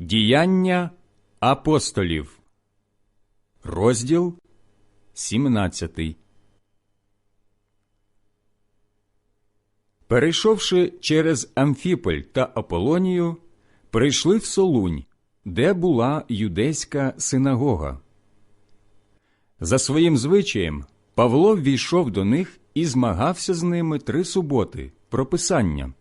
Діяння апостолів, розділ 17. Перейшовши через Амфіполь та Аполонію, прийшли в Солунь, де була юдейська синагога. За своїм звичаєм Павло ввійшов до них і змагався з ними три суботи про Писання,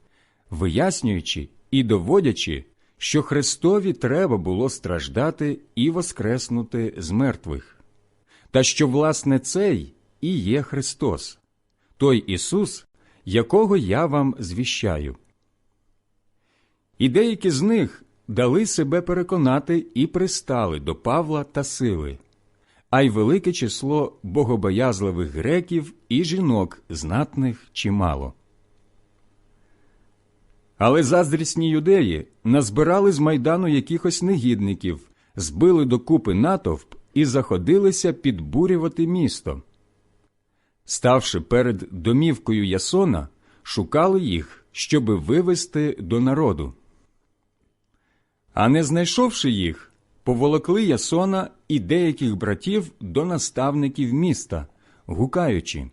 вияснюючи і доводячи, що Христові треба було страждати і воскреснути з мертвих, та що, власне, цей і є Христос, той Ісус, якого я вам звіщаю. І деякі з них дали себе переконати і пристали до Павла та сили, а й велике число богобоязливих греків і жінок знатних чимало. Але заздрісні юдеї назбирали з майдану якихось негідників, збили докупи натовп і заходилися підбурювати місто. Ставши перед домівкою Ясона, шукали їх, щоби вивести до народу. А не знайшовши їх, поволокли Ясона і деяких братів до наставників міста, гукаючи.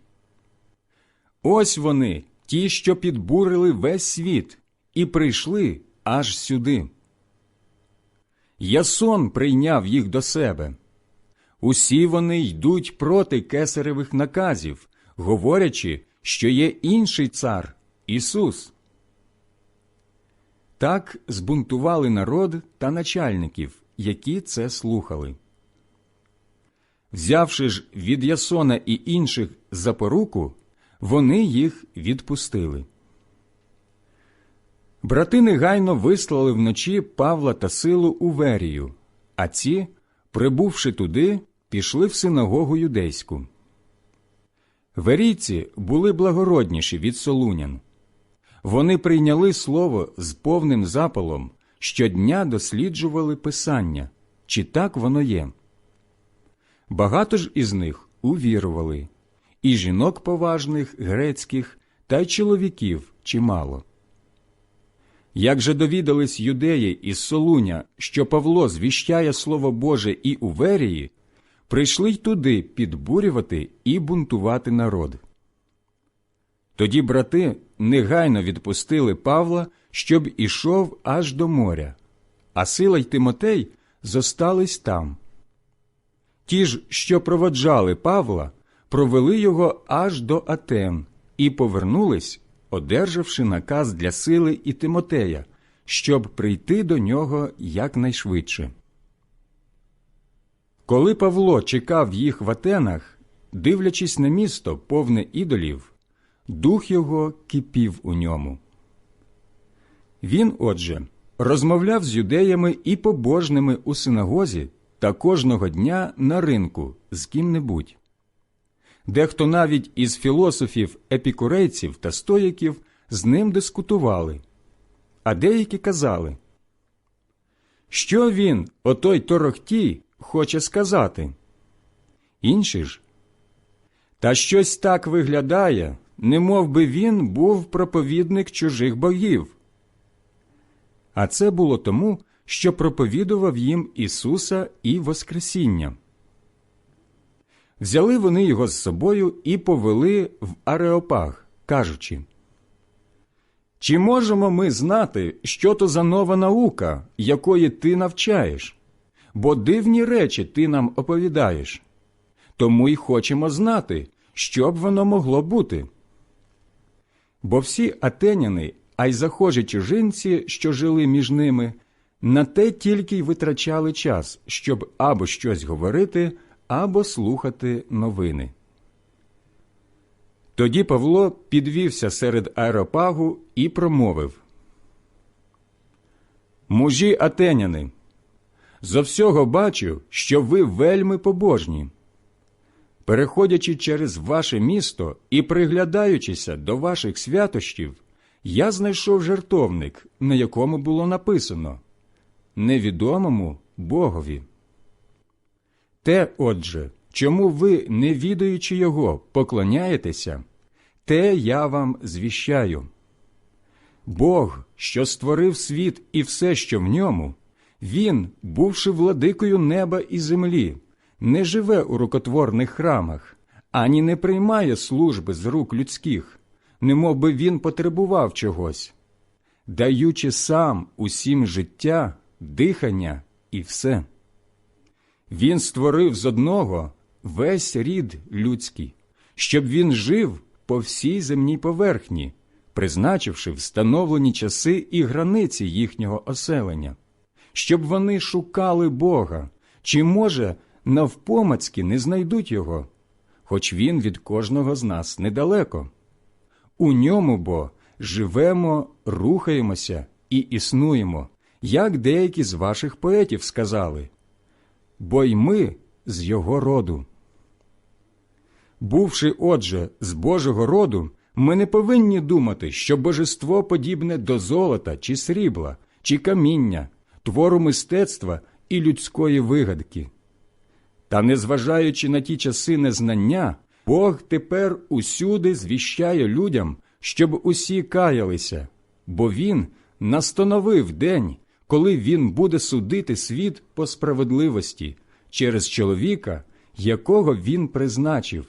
Ось вони, ті, що підбурили весь світ, і прийшли аж сюди. Ясон прийняв їх до себе. Усі вони йдуть проти кесаревих наказів, говорячи, що є інший цар Ісус. Так збунтували народ та начальників, які це слухали. Взявши ж від Ясона і інших за поруку, вони їх відпустили. Брати негайно вислали вночі Павла та силу у Верію, а ці, прибувши туди, пішли в синагогу юдейську. Верійці були благородніші від солунян. Вони прийняли слово з повним запалом, щодня досліджували Писання, чи так воно є. Багато ж із них увірували, і жінок поважних грецьких, та й чоловіків чимало. Як же довідались юдеї із Солуня, що Павло звіщає Слово Боже і у Верії, прийшли й туди підбурювати і бунтувати народ. Тоді брати негайно відпустили Павла, щоб ішов аж до моря, а Сила й Тимотей зостались там. Ті ж, що проводжали Павла, провели його аж до Атен і повернулись, одержавши наказ для сили і Тимотея, щоб прийти до нього якнайшвидше. Коли Павло чекав їх в Атенах, дивлячись на місто, повне ідолів, дух його кипів у ньому. Він, отже, розмовляв з юдеями і побожними у синагозі та кожного дня на ринку з ким-небудь. Дехто навіть із філософів, епікурейців та стоїків з ним дискутували, а деякі казали, що він, отой торохтій, хоче сказати. Інші ж, та щось так виглядає, не мов би він був проповідник чужих богів. А це було тому, що проповідував їм Ісуса і Воскресіння. Взяли вони його з собою і повели в Ареопаг, кажучи Чи можемо ми знати, що то за нова наука, якої ти навчаєш? Бо дивні речі ти нам оповідаєш. Тому й хочемо знати, що б воно могло бути. Бо всі атеняни, а й захожі чужинці, що жили між ними, на те тільки й витрачали час, щоб або щось говорити, або слухати новини. Тоді Павло підвівся серед аеропагу і промовив Мужі атеняни, зо всього бачу, що ви вельми побожні. Переходячи через ваше місто і приглядаючися до ваших святощів, я знайшов жертовник, на якому було написано Невідомому Богові. Те, отже, чому ви, не відаючи його, поклоняєтеся, те я вам звіщаю. Бог, що створив світ і все, що в ньому, Він, бувши владикою неба і землі, не живе у рукотворних храмах, ані не приймає служби з рук людських, немов би він потребував чогось, даючи сам усім життя, дихання і все. Він створив з одного весь рід людський, щоб він жив по всій земній поверхні, призначивши встановлені часи і границі їхнього оселення, щоб вони шукали Бога, чи, може, навпомацьки не знайдуть його, хоч він від кожного з нас недалеко. У ньому бо живемо, рухаємося і існуємо, як деякі з ваших поетів сказали, бо й ми з його роду. Бувши, отже, з Божого роду, ми не повинні думати, що божество подібне до золота чи срібла, чи каміння, твору мистецтва і людської вигадки. Та, незважаючи на ті часи незнання, Бог тепер усюди звіщає людям, щоб усі каялися, бо Він настановив день, коли Він буде судити світ по справедливості через чоловіка, якого Він призначив,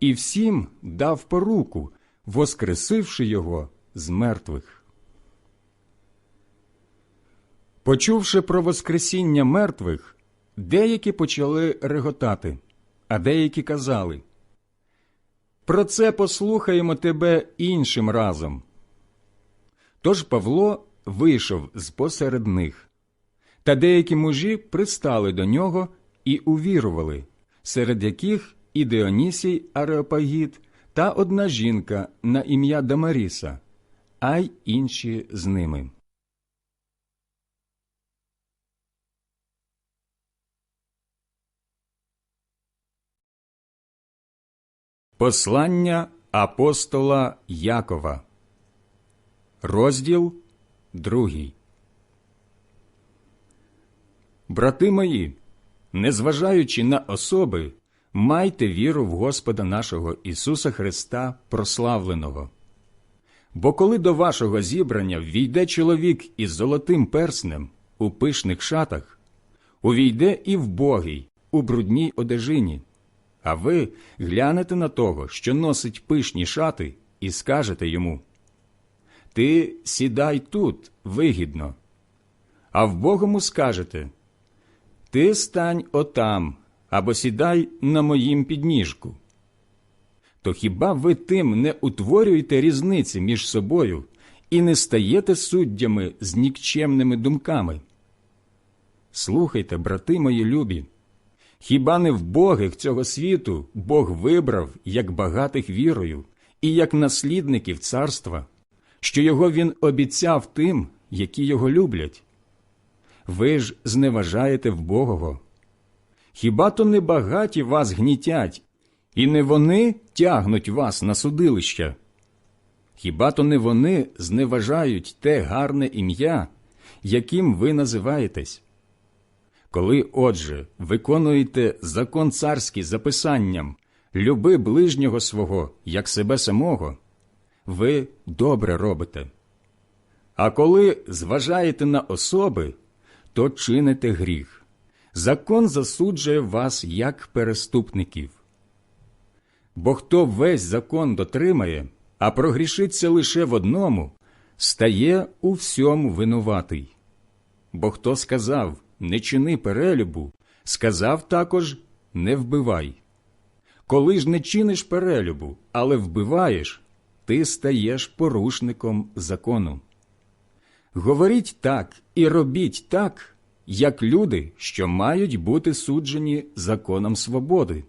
і всім дав поруку, воскресивши його з мертвих. Почувши про Воскресіння мертвих, деякі почали реготати, а деякі казали Про це послухаємо тебе іншим разом. Тож Павло вийшов з посеред них, та деякі мужі пристали до нього і увірували, серед яких і Діонісій Ареопагіт та одна жінка на ім'я Дамаріса, а й інші з ними. Послання апостола Якова, розділ другий. Брати мої, незважаючи на особи, майте віру в Господа нашого Ісуса Христа прославленого. Бо коли до вашого зібрання ввійде чоловік із золотим перснем у пишних шатах, увійде і вбогий у брудній одежині, а ви глянете на того, що носить пишні шати, і скажете йому Ти сідай тут вигідно, а вбогому скажете Ти стань отам або сідай на моїм підніжку. То хіба ви тим не утворюєте різниці між собою і не стаєте суддями з нікчемними думками? Слухайте, брати мої любі, хіба не в богих цього світу Бог вибрав як багатих вірою і як наслідників царства, що його він обіцяв тим, які його люблять? Ви ж зневажаєте в Богого. Хіба то не багаті вас гнітять, і не вони тягнуть вас на судилище? Хіба то не вони зневажають те гарне ім'я, яким ви називаєтесь? Коли, отже, виконуєте закон царський записанням люби ближнього свого, як себе самого, ви добре робите. А коли зважаєте на особи, то чините гріх закон засуджує вас як переступників. Бо хто весь закон дотримає, а прогрішиться лише в одному, стає у всьому винуватий. Бо хто сказав не чини перелюбу, сказав також не вбивай. Коли ж не чиниш перелюбу, але вбиваєш, ти стаєш порушником закону. Говоріть так і робіть так, як люди, що мають бути суджені законом свободи.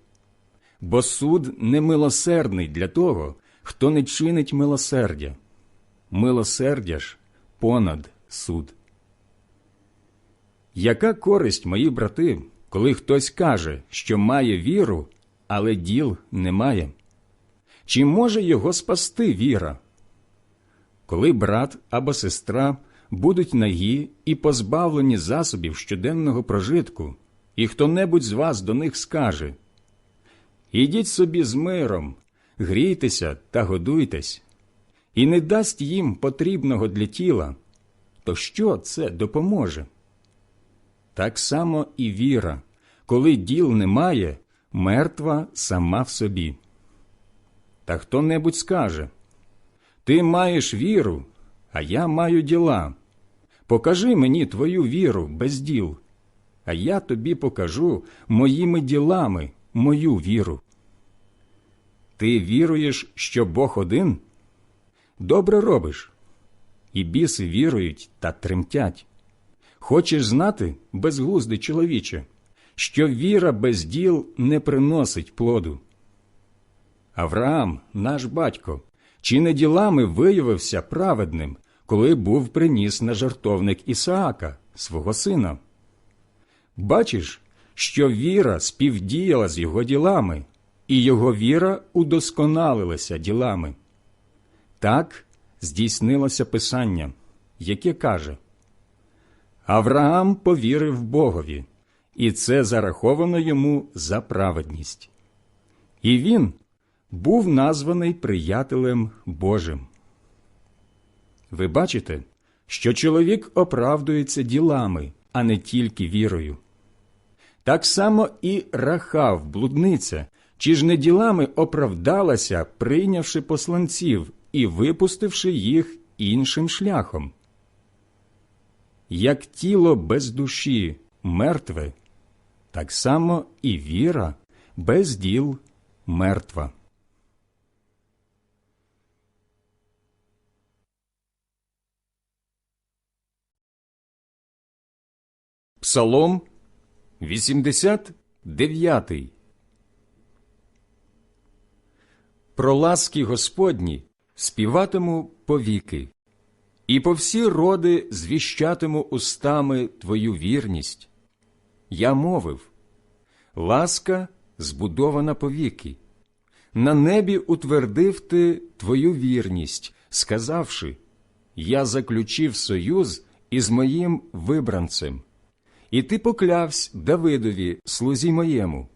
Бо суд не милосердний для того, хто не чинить милосердя. Милосердя ж понад суд. Яка користь, мої брати, коли хтось каже, що має віру, але діл немає? Чи може його спасти віра? Коли брат або сестра будуть нагі і позбавлені засобів щоденного прожитку, і хто небудь з вас до них скаже Ідіть собі з миром, грійтеся та годуйтесь, і не дасть їм потрібного для тіла, то що це допоможе? Так само і віра, коли діл немає, мертва сама в собі. Та хто небудь скаже Ти маєш віру, а я маю діла. Покажи мені твою віру без діл, а я тобі покажу моїми ділами мою віру. Ти віруєш, що Бог один? Добре робиш. І біси вірують та тремтять. Хочеш знати, безглуздий чоловіче, що віра без діл не приносить плоду. Авраам, наш батько, чи не ділами виявився праведним, коли був приніс на жартовник Ісаака, свого сина? Бачиш, що віра співдіяла з його ділами, і його віра удосконалилася ділами. Так здійснилося Писання, яке каже Авраам повірив Богові, і це зараховано йому за праведність. І він був названий приятелем Божим. Ви бачите, що чоловік оправдується ділами, а не тільки вірою. Так само і Рахав, блудниця, чи ж не ділами оправдалася, прийнявши посланців і випустивши їх іншим шляхом. Як тіло без душі мертве, так само і віра без діл мертва. Псалом 89 Про ласки Господні співатиму повіки, і по всі роди звіщатиму устами Твою вірність. Я мовив ласка збудована повіки. На небі утвердив ти Твою вірність, сказавши Я заключив союз із моїм вибранцем. І ти поклявсь Давидові, слузі моєму,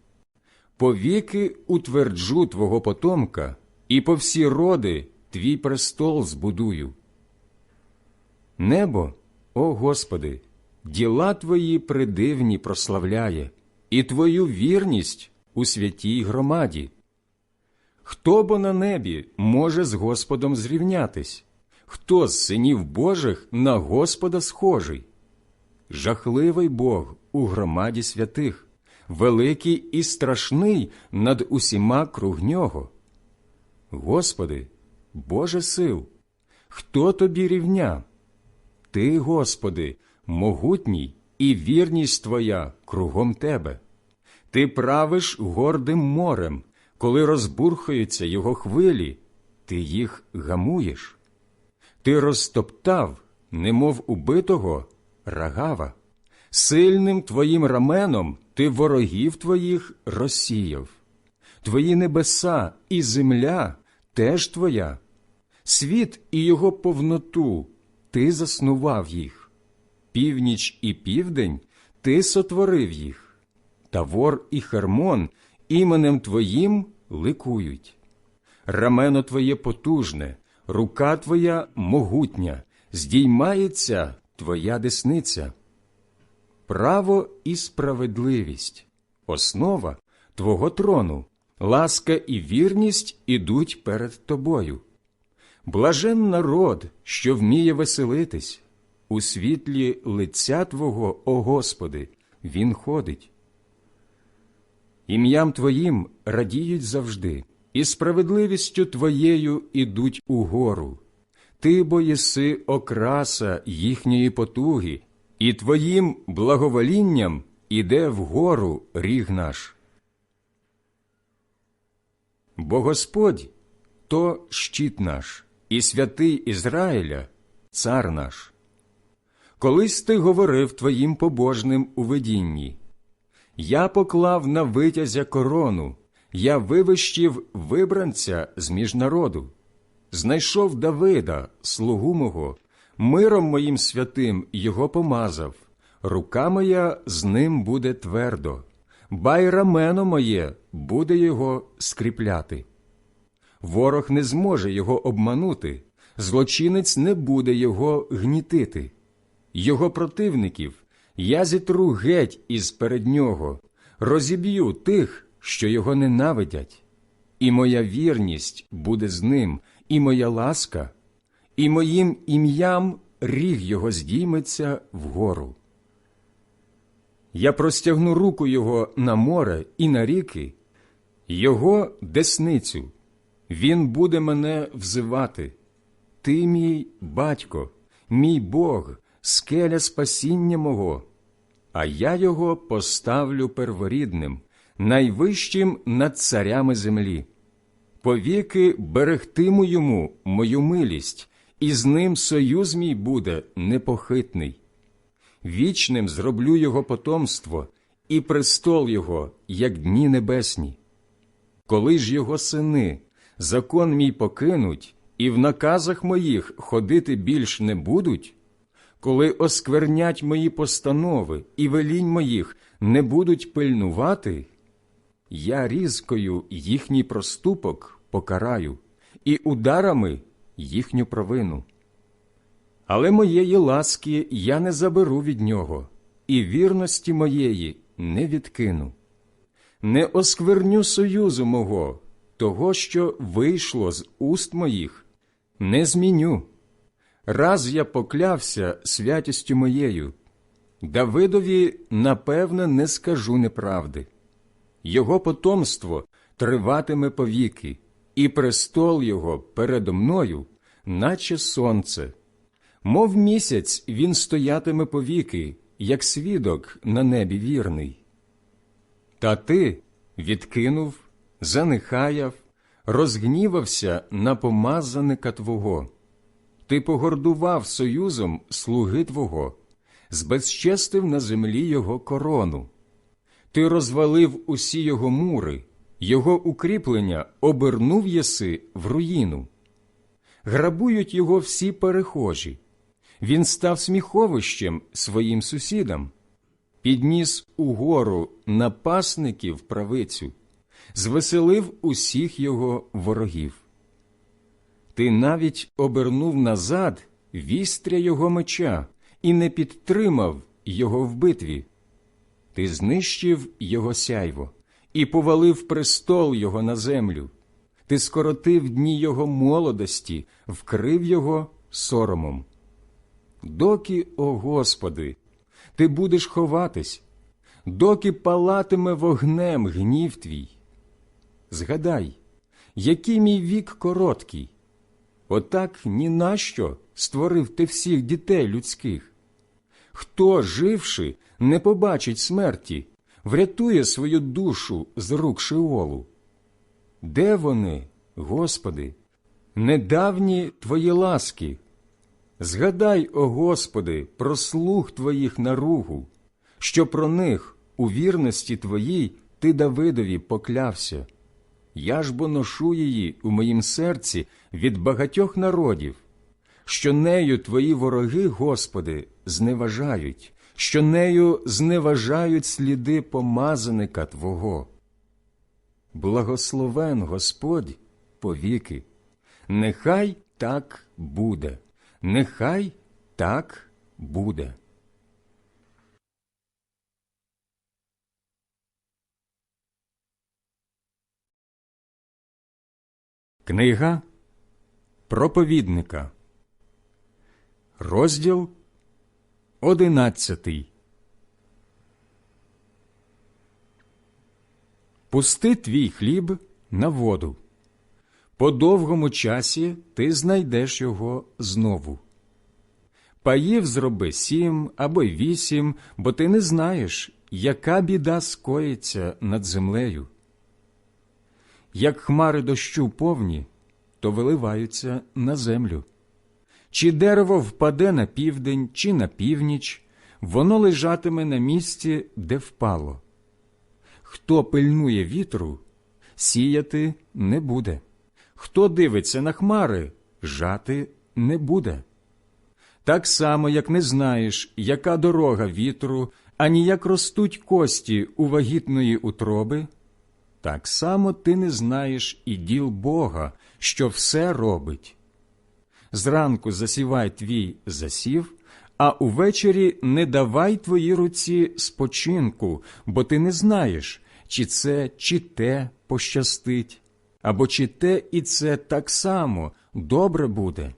повіки утверджу твого потомка, і по всі роди твій престол збудую. Небо, о Господи, діла твої придивні прославляє, і твою вірність у святій громаді. Хто бо на небі може з Господом зрівнятись? Хто з синів Божих на Господа схожий? Жахливий Бог у громаді святих, великий і страшний над усіма круг нього. Господи, Боже сил, хто тобі рівня? Ти, Господи, могутній і вірність Твоя кругом Тебе. Ти правиш гордим морем, коли розбурхаються його хвилі, ти їх гамуєш. Ти розтоптав, немов убитого, рагава, сильним твоїм раменом ти ворогів твоїх розсіяв. Твої небеса і земля теж твоя, світ і його повноту ти заснував їх, північ і південь ти сотворив їх, Тавор і Хермон іменем Твоїм ликують. Рамено Твоє потужне, рука Твоя могутня, здіймається Твоя десниця. Право і справедливість, основа Твого трону, ласка і вірність ідуть перед Тобою. Блажен народ, що вміє веселитись, у світлі лиця Твого, о Господи, Він ходить. Ім'ям Твоїм радіють завжди, і справедливістю Твоєю ідуть угору. Ти бо єси окраса їхньої потуги, і Твоїм благоволінням іде вгору ріг наш. Бо Господь то щит наш, і святий Ізраїля, цар наш. Колись ти говорив твоїм побожним у видінні. Я поклав на витязя корону, я вивищив вибранця з між народу, знайшов Давида, слугу мого, миром моїм святим його помазав, рука моя з ним буде твердо, бай рамено моє буде його скріпляти. Ворог не зможе його обманути, злочинець не буде його гнітити, його противників Я зітру геть із перед нього, розіб'ю тих, що його ненавидять, і моя вірність буде з ним, і моя ласка, і моїм ім'ям ріг його здійметься вгору. Я простягну руку його на море і на ріки, його десницю. Він буде мене взивати. Ти мій батько, мій Бог, скеля спасіння мого, а я його поставлю перворідним, найвищим над царями землі. Повіки берегтиму йому мою милість, і з ним союз мій буде непохитний. Вічним зроблю його потомство, і престол його, як дні небесні. Коли ж його сини закон мій покинуть, і в наказах моїх ходити більш не будуть, коли осквернять мої постанови і велінь моїх не будуть пильнувати, я різкою їхній проступок покараю, і ударами їхню провину. Але моєї ласки я не заберу від нього, і вірності моєї не відкину. Не оскверню союзу мого, того, що вийшло з уст моїх, не зміню. Раз я поклявся святістю моєю, Давидові, напевне, не скажу неправди. Його потомство триватиме повіки, і престол його передо мною, наче сонце. Мов місяць він стоятиме повіки, як свідок на небі вірний. Та ти відкинув, занехаяв, розгнівався на помазаника Твого. Ти погордував союзом слуги Твого, збезчестив на землі його корону. Ти розвалив усі його мури, його укріплення обернув єси в руїну. Грабують його всі перехожі. Він став сміховищем своїм сусідам, підніс угору напасників правицю, звеселив усіх його ворогів. Ти навіть обернув назад вістря його меча і не підтримав його в битві. Ти знищив його сяйво і повалив престол його на землю. Ти скоротив дні його молодості, вкрив його соромом. Доки, о Господи, ти будеш ховатись, доки палатиме вогнем гнів твій. Згадай, який мій вік короткий, отак ні на що створив ти всіх дітей людських. Хто, живши, не побачить смерті, врятує свою душу з рук Шиолу? Де вони, Господи, недавні Твої ласки? Згадай, о Господи, про слух Твоїх наругу, що про них у вірності Твоїй Ти Давидові поклявся. Я ж бо ношу її у моїм серці від багатьох народів, що нею Твої вороги, Господи, зневажають, що нею зневажають сліди помазаника Твого. Благословен Господь повіки, нехай так буде, нехай так буде. Книга проповідника, розділ одинадцятий. Пусти твій хліб на воду. По довгому часі ти знайдеш його знову. Паїв зроби сім або вісім, бо ти не знаєш, яка біда скоїться над землею. Як хмари дощу повні, то виливаються на землю. Чи дерево впаде на південь, чи на північ, воно лежатиме на місці, де впало. Хто пильнує вітру, сіяти не буде. Хто дивиться на хмари, жати не буде. Так само, як не знаєш, яка дорога вітру, ані як ростуть кості у вагітної утроби, так само ти не знаєш і діл Бога, що все робить. Зранку засівай твій засів, а увечері не давай твоїй руці спочинку, бо ти не знаєш, чи це, чи те пощастить, або чи те і це так само добре буде.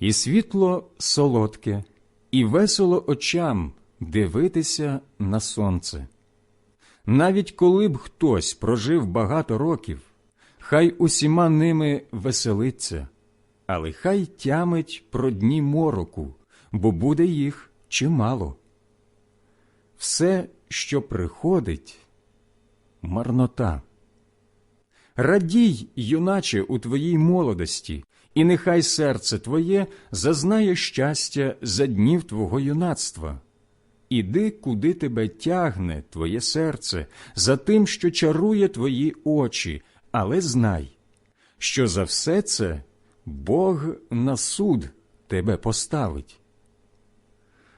І світло солодке, і весело очам дивитися на сонце. Навіть коли б хтось прожив багато років, хай усіма ними веселиться, але хай тямить про дні мороку, бо буде їх чимало. Все, що приходить, марнота. Радій, юначе, у твоїй молодості, і нехай серце твоє зазнає щастя за днів твого юнацтва. Іди, куди тебе тягне твоє серце, за тим, що чарує твої очі, але знай, що за все це Бог на суд тебе поставить.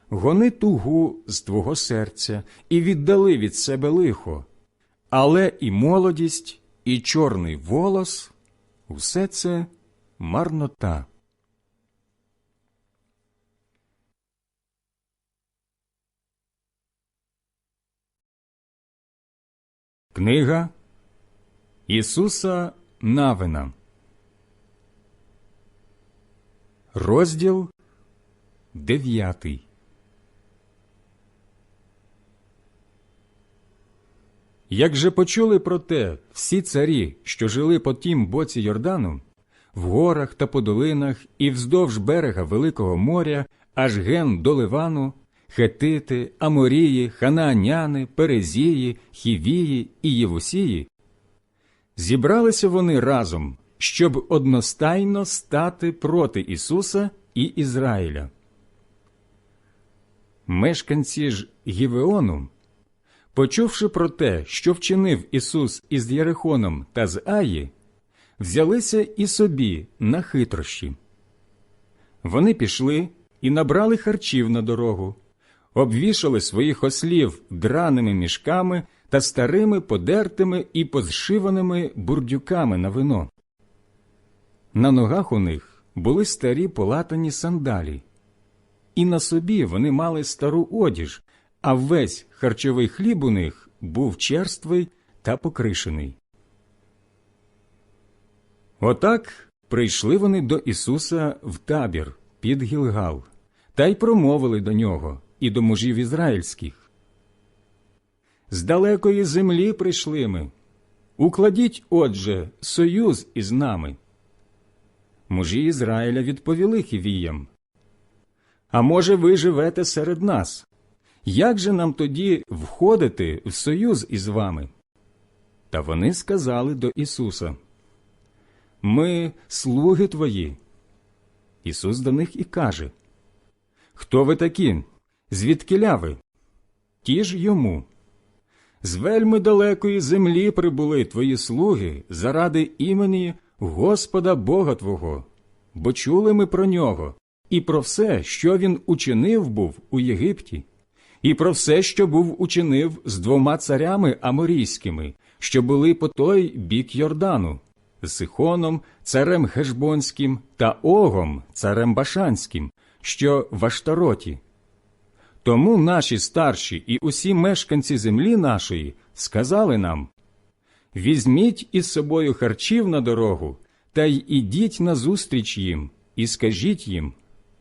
Гони тугу з твого серця і віддали від себе лихо, але і молодість, і чорний волос усе це марнота. Книга Ісуса Навина, розділ дев'ятий. Як же почули про те всі царі, що жили по тім боці Йордану, в горах та по долинах і вздовж берега Великого моря, аж ген до Ливану, Хетити, Аморії, Ханааняни, Перезії, Хівії і Євусії, зібралися вони разом, щоб одностайно стати проти Ісуса і Ізраїля. Мешканці ж Гівеону, почувши про те, що вчинив Ісус із Єрихоном та з Аї, взялися і собі на хитрощі. Вони пішли і набрали харчів на дорогу, обвішали своїх ослів драними мішками та старими подертими і позшиваними бурдюками на вино. На ногах у них були старі полатані сандалі, і на собі вони мали стару одіж, а весь харчовий хліб у них був черствий та покришений. Отак прийшли вони до Ісуса в табір під Гілгал, та й промовили до нього і до мужів ізраїльських. З далекої землі прийшли ми. Укладіть, отже, союз із нами. Мужі Ізраїля відповіли хівіям. А може, ви живете серед нас? Як же нам тоді входити в союз із вами? Та вони сказали до Ісуса Ми слуги твої. Ісус до них і каже Хто ви такі? Звідкиля ви? Ті ж йому. З вельми далекої землі прибули твої слуги заради імені Господа Бога Твого, бо чули ми про нього, і про все, що він учинив був у Єгипті, і про все, що був учинив з двома царями аморійськими, що були по той бік Йордану, з Сихоном, царем Хешбонським та Огом, царем Башанським, що в Аштароті. Тому наші старші і усі мешканці землі нашої сказали нам Візьміть із собою харчів на дорогу, та й ідіть назустріч їм, і скажіть їм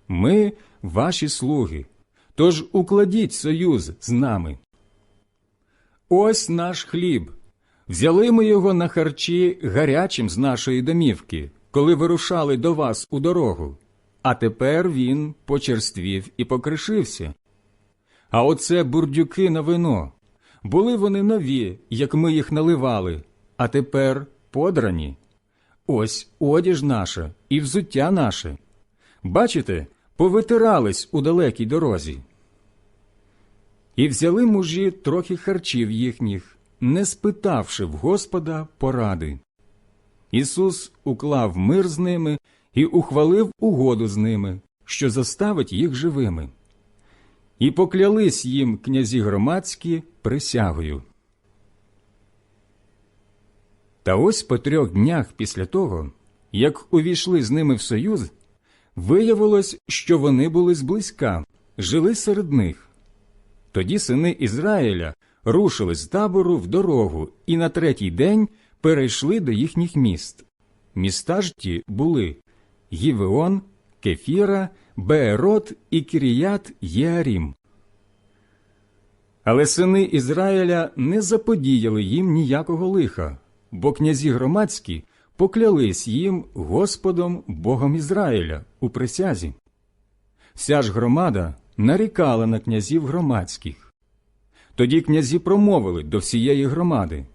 Ми ваші слуги, тож укладіть союз з нами. Ось наш хліб. Взяли ми його на харчі гарячим з нашої домівки, коли вирушали до вас у дорогу, а тепер він почерствів і покришився. А оце бурдюки на вино. Були вони нові, як ми їх наливали, а тепер подрані. Ось одіж наша і взуття наше. Бачите, повитирались у далекій дорозі. І взяли мужі трохи харчів їхніх, не спитавши в Господа поради. Ісус уклав мир з ними і ухвалив угоду з ними, що заставить їх живими. І поклялись їм князі громадські присягою. Та ось по трьох днях після того, як увійшли з ними в союз, Виявилось, що вони були зблизька, жили серед них. Тоді сини Ізраїля рушили з табору в дорогу і на третій день перейшли до їхніх міст. Міста ж ті були Гівеон, Кефіра, Беерот і Кіріят Єарім. Але сини Ізраїля не заподіяли їм ніякого лиха, бо князі громадські поклялись їм Господом Богом Ізраїля у присязі. Вся ж громада нарікала на князів громадських. Тоді князі промовили до всієї громади.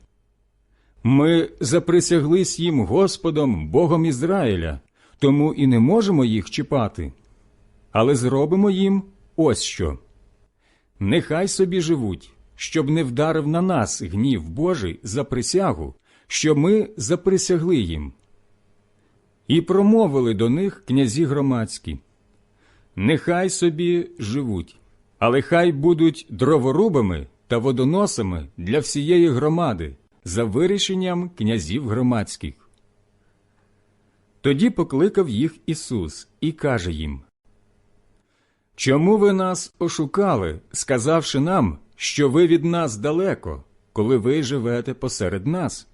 Ми заприсяглись їм Господом Богом Ізраїля, тому і не можемо їх чіпати. Але зробимо їм ось що. Нехай собі живуть, щоб не вдарив на нас гнів Божий за присягу, що ми заприсягли їм. І промовили до них князі громадські. Нехай собі живуть, але хай будуть дроворубами та водоносами для всієї громади за вирішенням князів громадських. Тоді покликав їх Ісус і каже їм Чому ви нас ошукали, сказавши нам, що ви від нас далеко, коли ви живете посеред нас?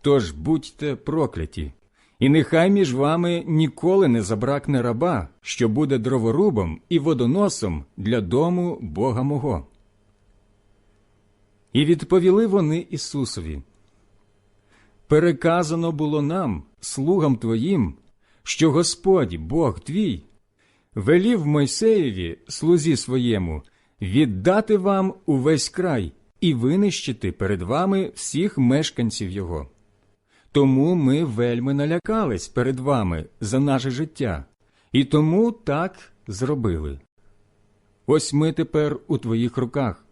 Тож будьте прокляті, і нехай між вами ніколи не забракне раба, що буде дроворубом і водоносом для дому Бога мого. І відповіли вони Ісусові. Переказано було нам, слугам твоїм, що Господь, Бог твій, велів Мойсеєві, слузі своєму, віддати вам увесь край і винищити перед вами всіх мешканців його. Тому ми вельми налякались перед вами за наше життя, і тому так зробили. Ось ми тепер у твоїх руках.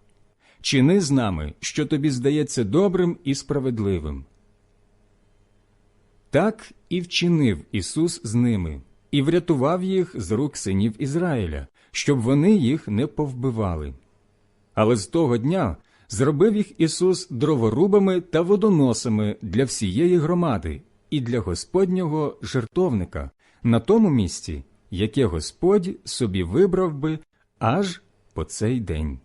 Чини з нами, що тобі здається добрим і справедливим. Так і вчинив Ісус з ними, і врятував їх з рук синів Ізраїля, щоб вони їх не повбивали. Але з того дня зробив їх Ісус дроворубами та водоносами для всієї громади і для Господнього жертовника на тому місці, яке Господь собі вибрав би аж по цей день.